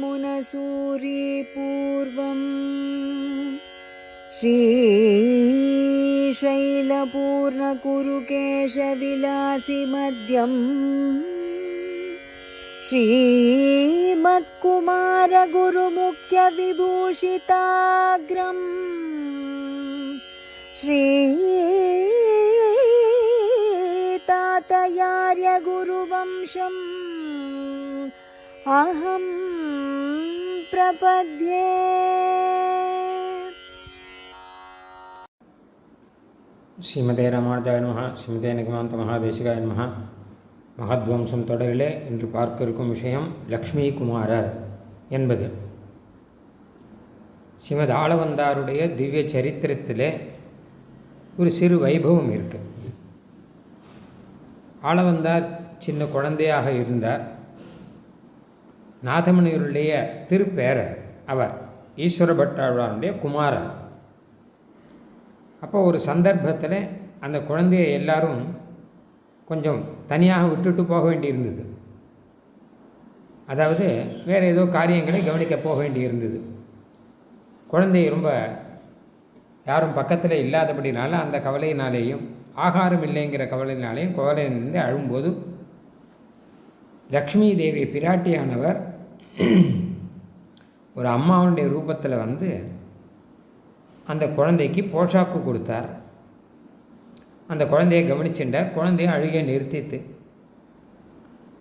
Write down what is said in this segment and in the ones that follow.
मुनसूरिपूर्वम् श्रीशैलपूर्णकुरुकेशविलासिमद्यं श्रीमत्कुमारगुरुमुख्यविभूषिताग्रं श्रीतातयार्य गुरुवंशम् अहं प्रपद्ये ஸ்ரீமதே ராமானுஜாய நமஹ ஸ்ரீமதே நிகமாந்த மகாதேசிகாய நமஹ மகத்வம்சம் தொடரிலே இன்று பார்க்க இருக்கும் விஷயம் லக்ஷ்மி குமாரர் என்பது ஸ்ரீமத் ஆளவந்தாருடைய திவ்ய சரித்திரத்திலே ஒரு சிறு வைபவம் இருக்கு ஆளவந்தார் சின்ன குழந்தையாக இருந்தார் நாதமுனிவருடைய திருப்பேரர் அவர் ஈஸ்வர பட்டாழ்வாருடைய குமாரன் அப்போ ஒரு சந்தர்ப்பத்தில் அந்த குழந்தைய எல்லாரும் கொஞ்சம் தனியாக விட்டுட்டு போக வேண்டியிருந்தது. அதாவது வேறு ஏதோ காரியங்களை கவனிக்க போக வேண்டியிருந்தது. குழந்தை ரொம்ப யாரும் பக்கத்தில் இல்லாதபடினால அந்த கவலையினாலேயும் ஆகாரம் இல்லைங்கிற கவலையினாலேயும் கவலையிலிருந்து அழும்போது லக்ஷ்மி தேவி பிராட்டியானவர் ஒரு அம்மாவுடைய ரூபத்தில் வந்து அந்த குழந்தைக்கு போஷாக்கு கொடுத்தார். அந்த குழந்தைய கவனிச்சுட்டார் குழந்தைய அழுகை நிறுத்தித்து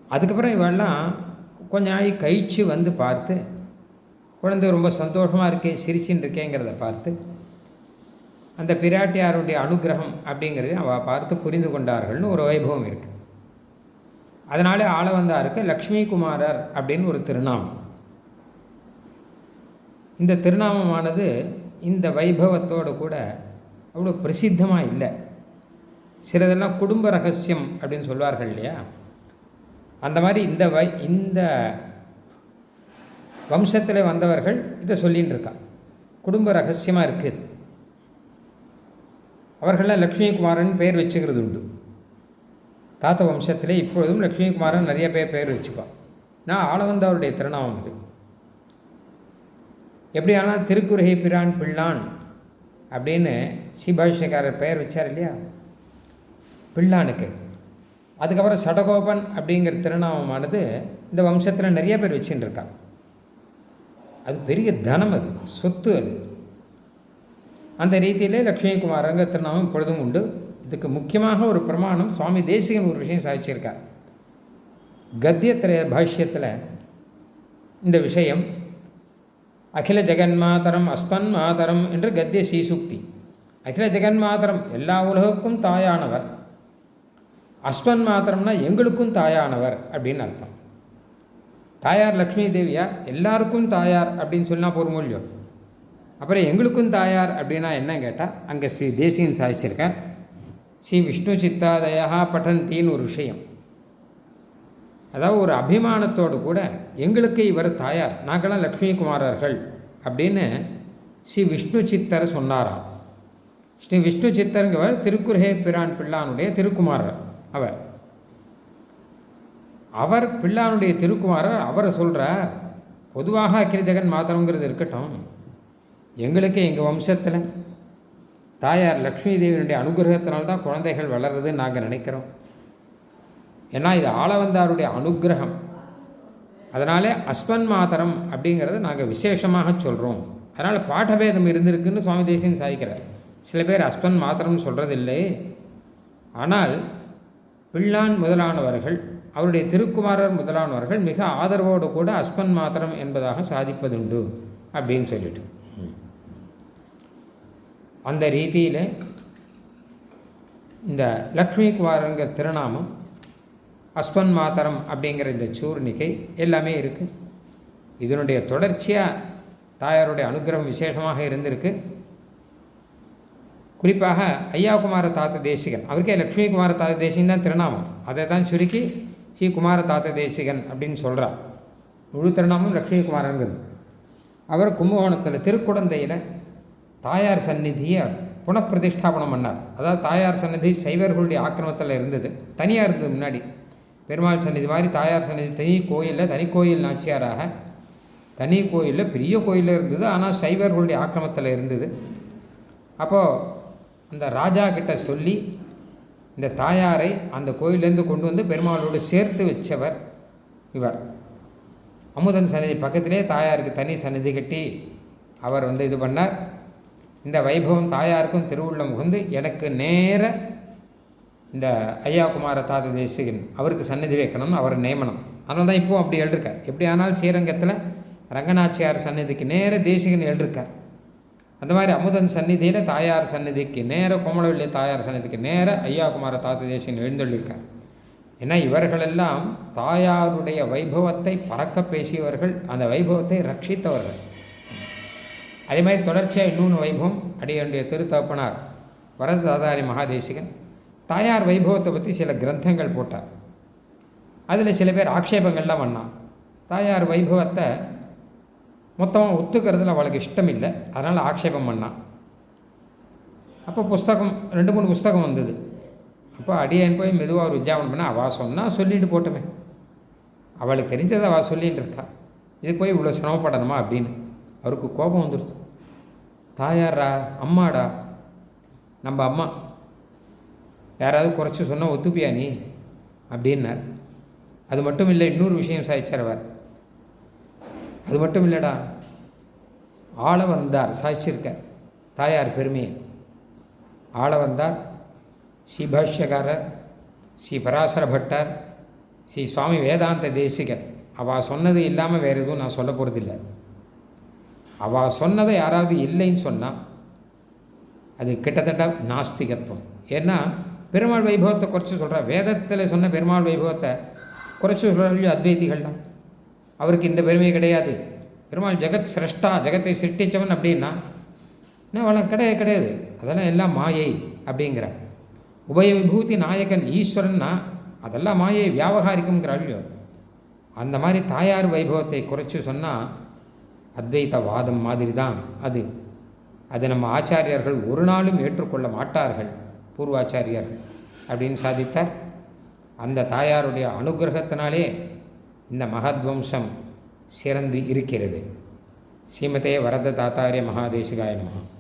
அதுக்கப்புறம் இவெல்லாம் கொஞ்ச நாள் கழிச்சு வந்து பார்த்து குழந்தை ரொம்ப சந்தோஷமாக இருக்கே சிரிச்சுன்னு இருக்கேங்கிறத பார்த்து அந்த பிராட்டியாருடைய அனுகிரகம் அப்படிங்கிறத அவள் பார்த்து புரிந்து கொண்டார்கள்னு ஒரு வைபவம் இருக்குது அதனால ஆளவந்தாருக்கு லக்ஷ்மி குமாரர் அப்படின்னு ஒரு திருநாமம். இந்த திருநாமமானது இந்த வைபவத்தோடு கூட அவ்வளோ பிரசித்தமாக இல்லை. சிலதெல்லாம் குடும்ப ரகசியம் அப்படின்னு சொல்வார்கள் இல்லையா? அந்த மாதிரி இந்த வை இந்த வம்சத்தில் வந்தவர்கள் இதை சொல்லின்னு இருக்கா குடும்ப ரகசியமாக இருக்குது அவர்கள்லாம் லக்ஷ்மி குமாரன் பெயர் வச்சுக்கிறது உண்டு தாத்த வம்சத்திலே இப்பொழுதும் லக்ஷ்மி குமாரன் நிறைய பேர் பெயர் வச்சுப்பான். நான் ஆளவந்தாருடைய திருநாமம் அது எப்படியானால் திருக்குறுகை பிரான் பிள்ளான் அப்படின்னு ஸ்ரீபாஷ்யக்காரர் பெயர் வச்சார் இல்லையா? பிள்ளானுக்கு. அதுக்கப்புறம் சடகோபன் அப்படிங்கிற திருநாமமானது இந்த வம்சத்தில் நிறைய பேர் வச்சுட்டு இருக்கா அது பெரிய தனம் அது சொத்து அது. அந்த ரீதியிலே லக்ஷ்மிகுமாரங்க திருநாமம் இப்பொழுதும் உண்டு. இதுக்கு முக்கியமாக ஒரு பிரமாணம் சுவாமி தேசிகன் ஒரு விஷயம் சாதிச்சிருக்கார். கத்தியத்திரைய பாஷ்யத்தில் இந்த விஷயம் அகில ஜெகன்மாதரம் அஸ்மன் மாதரம் என்று கத்திய சீசுக்தி அகில ஜெகன்மாதரம் எல்லா உலகுக்கும் தாயானவர். அஸ்மன் மாத்திரம்னா எங்களுக்கும் தாயானவர் அப்படின்னு அர்த்தம். தாயார் லக்ஷ்மி தேவியார் எல்லாருக்கும் தாயார் அப்படின்னு சொன்னால் போகிற அப்புறம் எங்களுக்கும் தாயார் அப்படின்னா என்ன கேட்டால் அங்கே ஸ்ரீ தேசியன் சாதிச்சிருக்கார். ஸ்ரீ விஷ்ணு சித்தாதயா பட்டந்தின்னு ஒரு விஷயம். அதாவது ஒரு அபிமானத்தோடு கூட எங்களுக்கு இவர் தாயார் நாங்களாம் லக்ஷ்மி குமாரர்கள் அப்படின்னு ஸ்ரீ விஷ்ணு சித்தர் சொன்னாராம். ஸ்ரீ விஷ்ணு சித்தருங்கிறவர் திருக்குறே பிரான் பிள்ளானுடைய திருக்குமாரர் அவர். அவர் பிள்ளானுடைய திருக்குமாரர் அவரை சொல்கிறார் பொதுவாக அக்கிரி ஜெகன் மாத்திரங்கிறது இருக்கட்டும் எங்களுக்கு எங்கள் வம்சத்தில் தாயார் லக்ஷ்மி தேவியினுடைய அனுகிரகத்தினால்தான் குழந்தைகள் வளருதுன்னு நாங்கள் நினைக்கிறோம். ஏன்னா இது ஆளவந்தாருடைய அனுகிரகம். அதனாலே அஸ்மன் மாதரம் அப்படிங்கிறத நாங்கள் விசேஷமாக சொல்கிறோம் அதனால் பாடபேதம் இருந்திருக்குன்னு சுவாமி தேசியன் சாதிக்கிறார். சில பேர் அஸ்மன் மாத்திரம்னு சொல்கிறதில்லை ஆனால் பிள்ளான் முதலானவர்கள் அவருடைய திருக்குமாரர் முதலானவர்கள் மிக ஆதரவோடு கூட அஸ்மன் மாத்திரம் என்பதாக சாதிப்பதுண்டு அப்படின்னு சொல்லிட்டு. அந்த ரீதியில் இந்த லக்ஷ்மி குமாரங்கிற திருநாமம் அஸ்வன் மாதரம் அப்படிங்கிற இந்த சூர்ணிகை எல்லாமே இருக்குது இதனுடைய தொடர்ச்சியாக தாயாருடைய அனுகிரகம் விசேஷமாக இருந்திருக்கு. குறிப்பாக ஐயா குமார தாத்த தேசிகன் அவருக்கே லக்ஷ்மி குமார தாத்த தேசிகன் தான் திருநாமம். அதை தான் சுருக்கி ஸ்ரீ குமார தாத்த தேசிகன் அப்படின்னு சொல்கிறார் முழு திருநாமம் லக்ஷ்மிகுமாரங்கிறது அவர் கும்பகோணத்தில் திருக்குடந்தையில் தாயார் சந்நிதியை புனப்பிரதிஷ்டாபனம் பண்ணார். அதாவது தாயார் சந்நிதி சைவர்களுடைய ஆக்கிரமத்தில் இருந்தது. தனியாக இருந்தது முன்னாடி. பெருமாள் சந்நிதி மாதிரி தாயார் சந்நிதி தனி கோயிலில் தனி கோயில் நாச்சியாராக தனி கோயிலில் பெரிய கோயிலில் இருந்தது. ஆனால் சைவர்களுடைய ஆக்கிரமத்தில் இருந்தது. அப்போது அந்த ராஜா கிட்ட சொல்லி இந்த தாயாரை அந்த கோயிலேருந்து கொண்டு வந்து பெருமாளோடு சேர்த்து வச்சவர் இவர். அமுதன் சன்னதி பக்கத்திலே தாயாருக்கு தனி சன்னதி கட்டி அவர் வந்து இது பண்ணார். இந்த வைபவம் தாயாருக்கும் திருவுள்ளம் முகந்து எனக்கு நேர இந்த ஐயா குமார தாத தேசிகன் அவருக்கு சன்னதி வைக்கணும்னு அவர் நியமனம். அதனால தான் இப்போவும் அப்படி எழுதிருக்கார். எப்படி ஆனால் ஸ்ரீரங்கத்தில் ரங்கநாச்சியார் சந்நிதிக்கு நேர தேசிகன் எழுதிருக்கார். அந்த மாதிரி அமுதன் சந்நிதியில் தாயார் சந்நிதிக்கு நேர கோமலவெள்ளி தாயார் சந்நிதிக்கு நேர ஐயா குமார தாத்த தேசிகன் எழுந்தள்ளியிருக்கார் ஏன்னா இவர்களெல்லாம் தாயாருடைய வைபவத்தை பறக்க பேசியவர்கள் அந்த வைபவத்தை ரட்சித்தவர்கள். அதே மாதிரி தொடர்ச்சியாக இன்னொன்று வைபவம் அடியனுடைய திருத்தகப்பனார். வரதாதாரி மகாதேசிகன். தாயார் வைபவத்தை பற்றி சில கிரந்தங்கள் போட்டார். அதில் சில பேர் ஆக்ஷேபங்கள்லாம் பண்ணான். தாயார் வைபவத்தை மொத்தமாக ஒத்துக்கிறதுல அவளுக்கு இஷ்டம் இல்லை அதனால் ஆக்ஷேபம் பண்ணான். அப்போ புஸ்தகம் ரெண்டு மூணு புஸ்தகம் வந்தது. அப்போ அடியன் போய் மெதுவாக ஒரு வித்யாபனம் பண்ண அவள் சொன்னால் சொல்லிட்டு போட்டோமே. அவளுக்கு தெரிஞ்சதை அவள் சொல்லிகிட்டு இருக்கா. இதுக்கு போய் இவ்வளோ சிரமப்படணுமா? அப்படின்னு. அவருக்கு கோபம் வந்துடுச்சு தாயாரா அம்மாடா. நம்ம அம்மா. யாராவது குறைச்சி சொன்னால் ஒத்துப்பியா நீ? அப்படின்னார். அது மட்டும் இல்லை இன்னொரு விஷயம் சாய்ச்சார் அவர். அது மட்டும் இல்லைடா. ஆள வந்தார். சாய்ச்சிருக்க தாயார் பெருமையை. ஆள வந்தார். ஸ்ரீ பாஷ்யக்காரர். ஸ்ரீ பராசர பட்டர் ஸ்ரீ சுவாமி வேதாந்த தேசிகர். அவள் சொன்னது இல்லாமல் வேறு எதுவும் நான் சொல்ல போகிறதில்ல அவள் சொன்னதை யாராவது இல்லைன்னு சொன்னால் அது கிட்டத்தட்ட நாஸ்திகத்துவம். ஏன்னா பெருமாள் வைபவத்தை குறைச்சி சொல்கிற வேதத்தில் சொன்ன பெருமாள் வைபவத்தை குறைச்சி சொல்கிறார்கள் அத்வைதிகள்லாம். அவருக்கு இந்த பெருமை கிடையாது. பெருமாள் ஜெகத் சிரஷ்டா ஜெகத்தை சிருஷ்டித்தவன் அப்படின்னா என்ன கிடையாது கிடையாது. அதெல்லாம் எல்லாம் மாயை அப்படிங்கிற. உபய விபூதி நாயகன் ஈஸ்வரன்னா அதெல்லாம் மாயை வியாபகாரிக்குங்கிறாள்யோ அந்த மாதிரி தாயார் வைபவத்தை குறைச்சி சொன்னால் அத்வைத வாதம் மாதிரி தான் அது. அது நம்ம ஆச்சாரியர்கள் ஒரு நாளும் ஏற்றுக்கொள்ள மாட்டார்கள் பூர்வாச்சாரியர்கள். அப்படின்னு சாதித்தார். அந்த தாயாருடைய அனுகிரகத்தினாலே இந்த மகத்வம்சம் சிறந்து இருக்கிறது. ஸ்ரீமதே வரத தாத்தாரிய மகாதேசிகாய நமகா